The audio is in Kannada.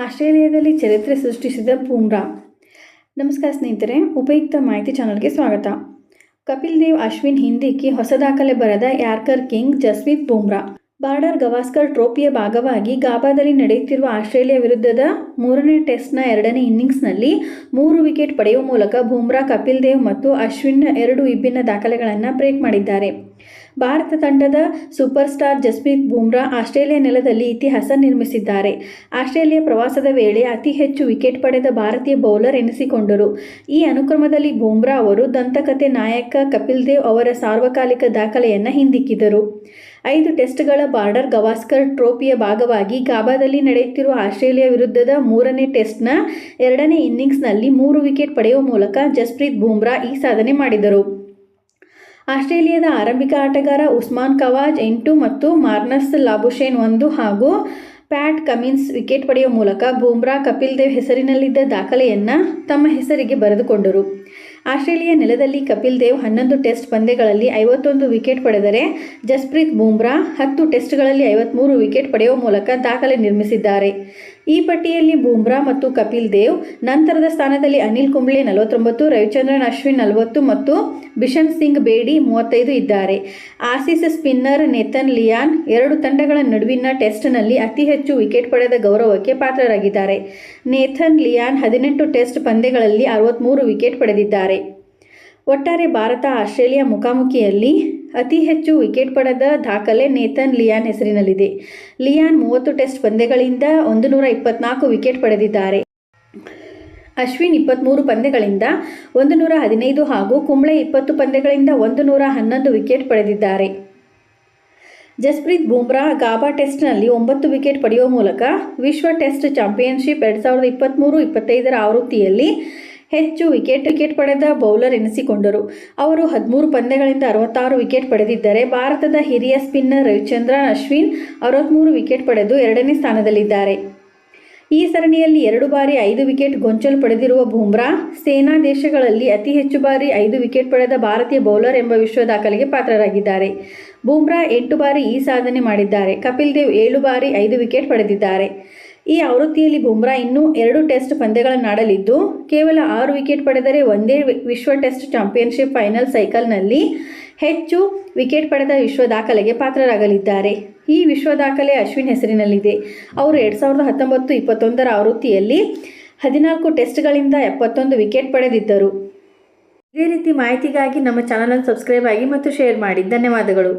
ಆಸ್ಟ್ರೇಲಿಯಾದಲ್ಲಿ ಚರಿತ್ರೆ ಸೃಷ್ಟಿಸಿದ ಬೂಮ್ರಾ ನಮಸ್ಕಾರ ಸ್ನೇಹಿತರೆ, ಉಪಯುಕ್ತ ಮಾಹಿತಿ ಚಾನಲ್ಗೆ ಸ್ವಾಗತ. ಕಪಿಲ್ ದೇವ್, ಅಶ್ವಿನ್ ಹಿಂದಿಕ್ಕಿ ಹೊಸ ದಾಖಲೆ ಬರೆದ yorker king Jasprit Bumrah. Border Gavaskar ಟ್ರೋಫಿಯ ಭಾಗವಾಗಿ ಗಾಬಾದಲ್ಲಿ ನಡೆಯುತ್ತಿರುವ ಆಸ್ಟ್ರೇಲಿಯಾ ವಿರುದ್ಧದ ಮೂರನೇ ಟೆಸ್ಟ್ನ ಎರಡನೇ ಇನ್ನಿಂಗ್ಸ್ನಲ್ಲಿ ಮೂರು ವಿಕೆಟ್ ಪಡೆಯುವ ಮೂಲಕ ಬೂಮ್ರಾ, ಕಪಿಲ್ ದೇವ್ ಮತ್ತು ಅಶ್ವಿನ್ ಎರಡು ವಿಭಿನ್ನ ದಾಖಲೆಗಳನ್ನು ಬ್ರೇಕ್ ಮಾಡಿದ್ದಾರೆ. ಭಾರತ ತಂಡದ super star Jasprit Bumrah Australia ನೆಲದಲ್ಲಿ ಇತಿಹಾಸ ನಿರ್ಮಿಸಿದ್ದಾರೆ. ಆಸ್ಟ್ರೇಲಿಯಾ ಪ್ರವಾಸದ ವೇಳೆ ಅತಿ ಹೆಚ್ಚು ವಿಕೆಟ್ ಪಡೆದ ಭಾರತೀಯ ಬೌಲರ್ ಎನಿಸಿಕೊಂಡರು. ಈ ಅನುಕ್ರಮದಲ್ಲಿ ಬೂಮ್ರಾ ಅವರು ದಂತಕತೆ ನಾಯಕ ಕಪಿಲ್ ದೇವ್ ಅವರ ಸಾರ್ವಕಾಲಿಕ ದಾಖಲೆಯನ್ನು ಹಿಂದಿಕ್ಕಿದರು. ಐದು ಟೆಸ್ಟ್ಗಳ ಬಾರ್ಡರ್ ಗವಾಸ್ಕರ್ ಟ್ರೋಫಿಯ ಭಾಗವಾಗಿ ಗಾಬಾದಲ್ಲಿ ನಡೆಯುತ್ತಿರುವ ಆಸ್ಟ್ರೇಲಿಯಾ ವಿರುದ್ಧದ ಮೂರನೇ ಟೆಸ್ಟ್ನ ಎರಡನೇ ಇನ್ನಿಂಗ್ಸ್ನಲ್ಲಿ ಮೂರು ವಿಕೆಟ್ ಪಡೆಯುವ ಮೂಲಕ ಜಸ್ಪ್ರೀತ್ ಬೂಮ್ರಾ ಈ ಸಾಧನೆ ಮಾಡಿದರು. ಆಸ್ಟ್ರೇಲಿಯಾದ ಆರಂಭಿಕ ಆಟಗಾರ ಉಸ್ಮಾನ್ ಕವಾಜ್ ಎಂಟು ಮತ್ತು ಮಾರ್ನಸ್ ಲಾಬುಶೇನ್ ಒಂದು ಹಾಗೂ ಪ್ಯಾಟ್ ಕಮಿನ್ಸ್ ವಿಕೆಟ್ ಪಡೆಯುವ ಮೂಲಕ ಬೂಮ್ರಾ ಕಪಿಲ್ ದೇವ್ ಹೆಸರಿನಲ್ಲಿದ್ದ ದಾಖಲೆಯನ್ನು ತಮ್ಮ ಹೆಸರಿಗೆ ಬರೆದುಕೊಂಡರು. ಆಸ್ಟ್ರೇಲಿಯಾ ನೆಲದಲ್ಲಿ ಕಪಿಲ್ ದೇವ್ ಹನ್ನೊಂದು ಟೆಸ್ಟ್ ಪಂದ್ಯಗಳಲ್ಲಿ ಐವತ್ತೊಂದು ವಿಕೆಟ್ ಪಡೆದರೆ ಜಸ್ಪ್ರೀತ್ ಬೂಮ್ರಾ ಹತ್ತು ಟೆಸ್ಟ್ಗಳಲ್ಲಿ ಐವತ್ತ್ಮೂರು ವಿಕೆಟ್ ಪಡೆಯುವ ಮೂಲಕ ದಾಖಲೆ ನಿರ್ಮಿಸಿದ್ದಾರೆ. ಈ ಪಟ್ಟಿಯಲ್ಲಿ ಬೂಮ್ರಾ ಮತ್ತು ಕಪಿಲ್ ದೇವ್, ನಂತರದ ಸ್ಥಾನದಲ್ಲಿ ಅನಿಲ್ ಕುಂಬ್ಳೆ ನಲವತ್ತೊಂಬತ್ತು, ರವಿಚಂದ್ರನ್ ಅಶ್ವಿನ್ ನಲವತ್ತು ಮತ್ತು ಬಿಷನ್ ಸಿಂಗ್ ಬೇಡಿ ಮೂವತ್ತೈದು ಇದ್ದಾರೆ. ಆಸೀಸ್ ಸ್ಪಿನ್ನರ್ ನೆತನ್ ಲಿಯಾನ್ ಎರಡು ತಂಡಗಳ ನಡುವಿನ ಟೆಸ್ಟ್ನಲ್ಲಿ ಅತಿ ಹೆಚ್ಚು ವಿಕೆಟ್ ಪಡೆದ ಗೌರವಕ್ಕೆ ಪಾತ್ರರಾಗಿದ್ದಾರೆ. ನೇಥನ್ ಲಿಯಾನ್ ಹದಿನೆಂಟು ಟೆಸ್ಟ್ ಪಂದ್ಯಗಳಲ್ಲಿ ಅರವತ್ತ್ಮೂರು ವಿಕೆಟ್ ಪಡೆದಿದ್ದಾರೆ. ಒಟ್ಟಾರೆ ಭಾರತ ಆಸ್ಟ್ರೇಲಿಯಾ ಮುಖಾಮುಖಿಯಲ್ಲಿ ಅತಿ ಹೆಚ್ಚು ವಿಕೆಟ್ ಪಡೆದ ದಾಖಲೆ ನೇತನ್ ಲಿಯಾನ್ ಹೆಸರಿನಲ್ಲಿದೆ. ಲಿಯಾನ್ ಮೂವತ್ತು ಟೆಸ್ಟ್ ಪಂದ್ಯಗಳಿಂದ ಒಂದು ನೂರ ಇಪ್ಪತ್ನಾಲ್ಕು ವಿಕೆಟ್ ಪಡೆದಿದ್ದಾರೆ. ಅಶ್ವಿನ್ ಇಪ್ಪತ್ತ್ಮೂರು ಪಂದ್ಯಗಳಿಂದ ಒಂದು ನೂರ ಹದಿನೈದು ಹಾಗೂ ಕುಂಬ್ಳೆ ಇಪ್ಪತ್ತು ಪಂದ್ಯಗಳಿಂದ ಒಂದು ನೂರ ಹನ್ನೊಂದು ವಿಕೆಟ್ ಪಡೆದಿದ್ದಾರೆ. ಜಸ್ಪ್ರೀತ್ ಬೂಮ್ರಾ ಗಾಬಾ ಟೆಸ್ಟ್ನಲ್ಲಿ ಒಂಬತ್ತು ವಿಕೆಟ್ ಪಡೆಯುವ ಮೂಲಕ ವಿಶ್ವ ಟೆಸ್ಟ್ ಚಾಂಪಿಯನ್ಶಿಪ್ ಎರಡು ಸಾವಿರದ ಇಪ್ಪತ್ತ್ಮೂರು ಇಪ್ಪತ್ತೈದರ ಆವೃತ್ತಿಯಲ್ಲಿ ಹೆಚ್ಚು ವಿಕೆಟ್ ವಿಕೆಟ್ ಪಡೆದ ಬೌಲರ್ ಎನಿಸಿಕೊಂಡರು. ಅವರು ಹದಿಮೂರು ಪಂದ್ಯಗಳಿಂದ ಅರವತ್ತಾರು ವಿಕೆಟ್ ಪಡೆದಿದ್ದರೆ ಭಾರತದ ಹಿರಿಯ ಸ್ಪಿನ್ನರ್ ರವಿಚಂದ್ರನ್, ಅಶ್ವಿನ್ ಅರವತ್ತ್ಮೂರು ವಿಕೆಟ್ ಪಡೆದು ಎರಡನೇ ಸ್ಥಾನದಲ್ಲಿದ್ದಾರೆ. ಈ ಸರಣಿಯಲ್ಲಿ ಎರಡು ಬಾರಿ ಐದು ವಿಕೆಟ್ ಗೊಂಚಲು ಪಡೆದಿರುವ ಬೂಮ್ರಾ, ಸೇನಾ ದೇಶಗಳಲ್ಲಿ ಅತಿ ಹೆಚ್ಚು ಬಾರಿ ಐದು ವಿಕೆಟ್ ಪಡೆದ ಭಾರತೀಯ ಬೌಲರ್ ಎಂಬ ವಿಶ್ವ ದಾಖಲೆಗೆ ಪಾತ್ರರಾಗಿದ್ದಾರೆ. ಬೂಮ್ರಾ ಎಂಟು ಬಾರಿ ಈ ಸಾಧನೆ ಮಾಡಿದ್ದಾರೆ. ಕಪಿಲ್ ದೇವ್ ಏಳು ಬಾರಿ ಐದು ವಿಕೆಟ್ ಪಡೆದಿದ್ದಾರೆ. ಈ ಆವೃತ್ತಿಯಲ್ಲಿ ಬುಮ್ರಾ ಇನ್ನೂ ಎರಡು ಟೆಸ್ಟ್ ಪಂದ್ಯಗಳನ್ನಾಡಲಿದ್ದು ಕೇವಲ ಆರು ವಿಕೆಟ್ ಪಡೆದರೆ ಒಂದೇ ವಿಶ್ವ ಟೆಸ್ಟ್ ಚಾಂಪಿಯನ್ಶಿಪ್ ಫೈನಲ್ ಸೈಕಲ್ನಲ್ಲಿ ಹೆಚ್ಚು ವಿಕೆಟ್ ಪಡೆದ ವಿಶ್ವ ದಾಖಲೆಗೆ ಪಾತ್ರರಾಗಲಿದ್ದಾರೆ. ಈ ವಿಶ್ವ ದಾಖಲೆ ಅಶ್ವಿನ್ ಹೆಸರಿನಲ್ಲಿದೆ. ಅವರು ಎರಡು ಸಾವಿರದ ಹತ್ತೊಂಬತ್ತು ಇಪ್ಪತ್ತೊಂದರ ಆವೃತ್ತಿಯಲ್ಲಿ ಹದಿನಾಲ್ಕು ಟೆಸ್ಟ್ಗಳಿಂದ ಎಪ್ಪತ್ತೊಂದು ವಿಕೆಟ್ ಪಡೆದಿದ್ದರು. ಇದೇ ರೀತಿ ಮಾಹಿತಿಗಾಗಿ ನಮ್ಮ ಚಾನಲನ್ನು ಸಬ್ಸ್ಕ್ರೈಬ್ ಆಗಿ ಮತ್ತು ಶೇರ್ ಮಾಡಿ. ಧನ್ಯವಾದಗಳು.